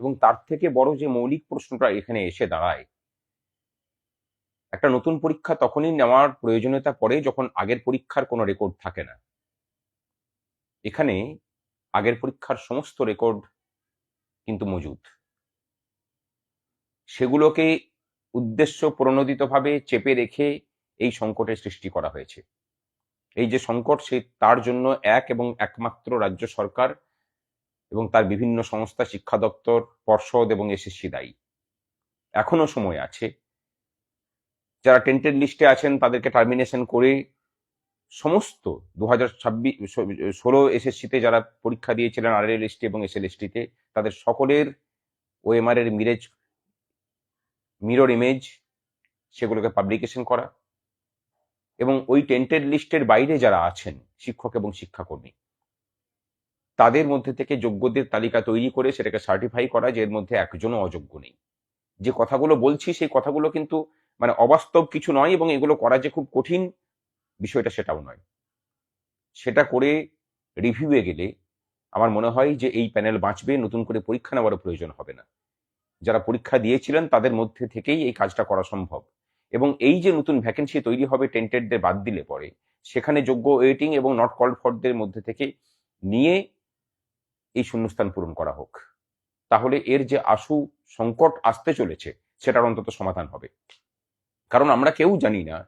এবং তার থেকে বড় যে মৌলিক প্রশ্নটা এখানে এসে দাঁড়ায়। একটা নতুন পরীক্ষা তখনই নেওয়ার প্রয়োজনীয়তা পড়ে যখন আগের পরীক্ষার কোনো রেকর্ড থাকে না। এখানে আগের পরীক্ষার সমস্ত রেকর্ড কিন্তু মজুদ। সেগুলোকে উদ্দেশ্য প্রণোদিতভাবে চেপে রেখে এই সংকটের সৃষ্টি করা হয়েছে। এই যে সংকট, সে তার জন্য এক এবং একমাত্র রাজ্য সরকার এবং তার বিভিন্ন সংস্থা, শিক্ষা দপ্তর, পর্ষদ এবং এসএসসি দায়ী। এখনও সময় আছে। যারা টেন্টেড লিস্টে আছেন, তাদেরকে টার্মিনেশন করে সমস্ত দু হাজার ছাব্বিশ ষোলো এসএসসিতে যারা পরীক্ষা দিয়েছিলেন আর এল এসটি এবং এস এল তাদের সকলের ওএমআর এর মিরেজ মিরর ইমেজ সেগুলোকে পাবলিকেশন করা। এবং ওই টেন্টেড লিস্টের বাইরে যারা আছেন, শিক্ষক এবং শিক্ষাকর্মী তাদের মধ্যে থেকে যোগ্যদের তালিকা তৈরি করে সেটাকে সার্টিফাই করা যে এর মধ্যে একজনও অযোগ্য নেই। যে কথাগুলো বলছি সেই কথাগুলো কিন্তু মানে অবাস্তব কিছু নয় এবং এগুলো করা যে খুব কঠিন বিষয়টা সেটাও নয়। সেটা করে রিভিউয়ে গেলে আমার মনে হয় যে এই প্যানেল বাঁচবে, নতুন করে পরীক্ষা নেওয়ারও প্রয়োজন হবে না। যারা পরীক্ষা দিয়েছিলেন তাদের মধ্যে থেকেই এই কাজটা করা সম্ভব। এবং এই যে নতুন ভ্যাকেন্সি তৈরি হবে টেন্টেডদের বাদ দিলে পরে, সেখানে যোগ্য ওয়েটিং এবং নট কল্ড ফরদের মধ্যে থেকে নিয়ে এই শূন্যস্থান পূরণ করা হোক। তাহলে এর যে আশু সংকট আসতে চলেছে, সেটার অন্তত সমাধান হবে। কারণ আমরা কেউ জানি না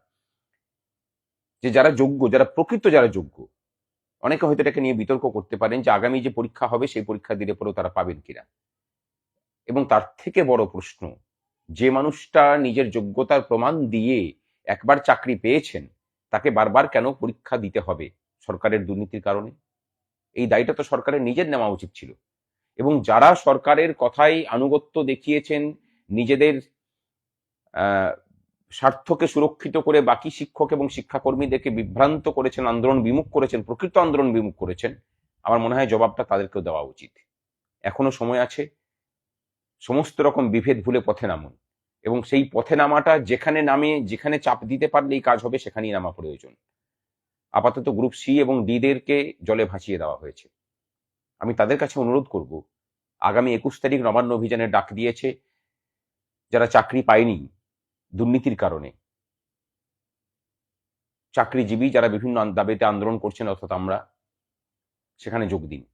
যে যারা যোগ্য, যারা প্রকৃত যারা যোগ্য, অনেকে হয়তো এটাকে নিয়ে বিতর্ক করতে পারেন যে আগামী যে পরীক্ষা হবে, সেই পরীক্ষা দিলে পরেও তারা পাবেন কিনা। এবং তার থেকে বড় প্রশ্ন, যে মানুষটা নিজের যোগ্যতার প্রমাণ দিয়ে একবার চাকরি পেয়েছেন, তাকে বারবার কেন পরীক্ষা দিতে হবে সরকারের দুর্নীতির কারণে? এই দায়টা তো সরকারের নিজের নেওয়া উচিত ছিল। এবং যারা সরকারের কথাই আনুগত্য দেখিয়েছেন, নিজেদের স্বার্থকে সুরক্ষিত করে বাকি শিক্ষক এবং শিক্ষাকর্মীদেরকে বিভ্রান্ত করেছেন, আন্দোলন বিমুখ করেছেন, প্রকৃত আন্দোলন বিমুখ করেছেন, আমার মনে হয় জবাবটা তাদেরকেও দেওয়া উচিত। এখনও সময় আছে, সমস্ত রকম বিভেদ ভুলে পথে নামুন। এবং সেই পথে নামাটা যেখানে নামে, যেখানে চাপ দিতে পারলেই কাজ হবে, সেখানেই নামা প্রয়োজন। আপাতত গ্রুপ সি এবং ডিদেরকে জলে ভাসিয়ে দেওয়া হয়েছে। আমি তাদের কাছে অনুরোধ করব, আগামী একুশ তারিখ নবান্ন অভিযানের ডাক দিয়েছে, যারা চাকরি পায়নি দুর্নীতির কারণে। চাকরিজীবী যারা বিভিন্ন দাবিতে আন্দোলন করছেন, অর্থাৎ আমরা, সেখানে যোগ দিন।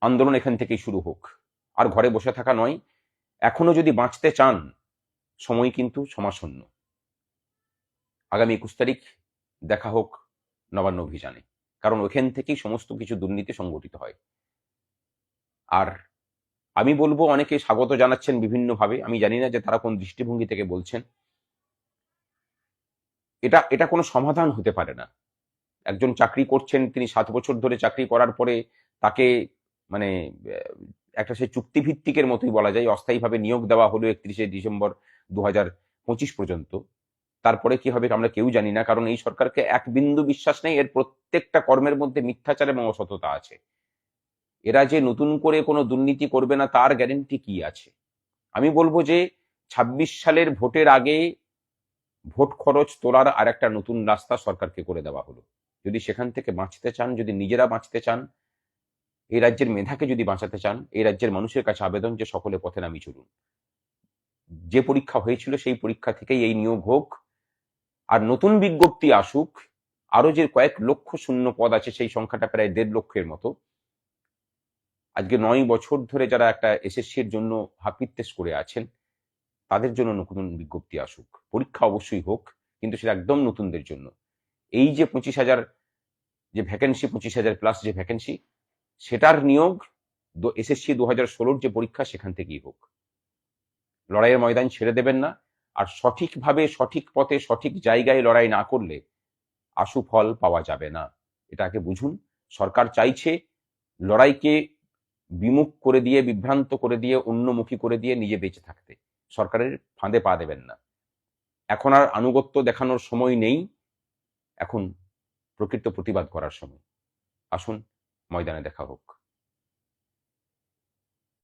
আন্দোলন এখান থেকেই শুরু হোক। আর ঘরে বসে থাকা নয়, এখনও যদি বাঁচতে চান, সময় কিন্তু সমাসন্ন। আগামী একুশ তারিখ দেখা হোক নবান্ন অভিযানে। কারণ ওখান থেকেই সমস্ত কিছু দুর্নীতি সংগঠিত হয়। আর আমি বলব, অনেকে স্বাগত জানাচ্ছেন বিভিন্নভাবে। আমি জানি না যে তারা কোন দৃষ্টিভঙ্গি থেকে বলছেন। এটা এটা কোনো সমাধান হতে পারে না। একজন চাকরি করছেন, তিনি সাত বছর ধরে চাকরি করার পরে তাকে মানে একটা সে চুক্তিভিত্তিকের মতোই বলা যায়, অস্থায়ীভাবে নিয়োগ দেওয়া হলো একত্রিশে ডিসেম্বর দু পর্যন্ত। তারপরে কি হবে আমরা কেউ জানি না, কারণ এই সরকারকে এক বিন্দু বিশ্বাস নেই, এর প্রত্যেকটা কর্মের মধ্যে মিথ্যাচার এবং অসততা আছে। এরা যে নতুন করে কোনো দুর্নীতি করবে না, তার গ্যারেন্টি কি আছে? আমি বলব যে ২৬ সালের ভোটের আগে ভোট খরচ তোলার আর একটা নতুন রাস্তা সরকারকে করে দেওয়া হলো। যদি সেখান থেকে বাঁচতে চান, যদি নিজেরা বাঁচতে চান, এই রাজ্যের মেধাকে যদি বাঁচাতে চান, এই রাজ্যের মানুষের কাছে আবেদন যে সকলে পথে নামি চলুন। যে পরীক্ষা হয়েছিল সেই পরীক্ষা থেকেই এই নিয়োগ হোক আর নতুন বিজ্ঞপ্তি আসুক, আরও যে কয়েক লক্ষ শূন্য পদ আছে, সেই সংখ্যাটা প্রায় দেড় লক্ষের মতো। আজকে নয় বছর ধরে যারা একটা এসএসসির জন্য হাপিত্তেস করে আছেন, তাদের জন্য নতুন বিজ্ঞপ্তি আসুক। পরীক্ষা অবশ্যই হোক, কিন্তু সেটা একদম নতুনদের জন্য। এই যে পঁচিশ হাজার, যে ভ্যাকেন্সি, পঁচিশ হাজার প্লাস যে ভ্যাকেন্সি, সেটার নিয়োগ এসএসসি দু হাজার ষোলোর যে পরীক্ষা, সেখান থেকেই হোক। লড়াইয়ের ময়দান ছেড়ে দেবেন না আর সঠিকভাবে সঠিক পথে সঠিক জায়গায় লড়াই না করলে আশু ফল পাওয়া যাবে না। এটাকে বুঝুন। সরকার চাইছে লড়াইকে বিমুখ করে দিয়ে, বিভ্রান্ত করে দিয়ে, অন্যমুখী করে দিয়ে নিজে বেঁচে থাকতে। সরকারের ফাঁদে পা দেবেন না। এখন আর আনুগত্য দেখানোর সময় নেই। এখন প্রকৃত প্রতিবাদ করার সময়। আসুন, ময়দানে দেখা হোক।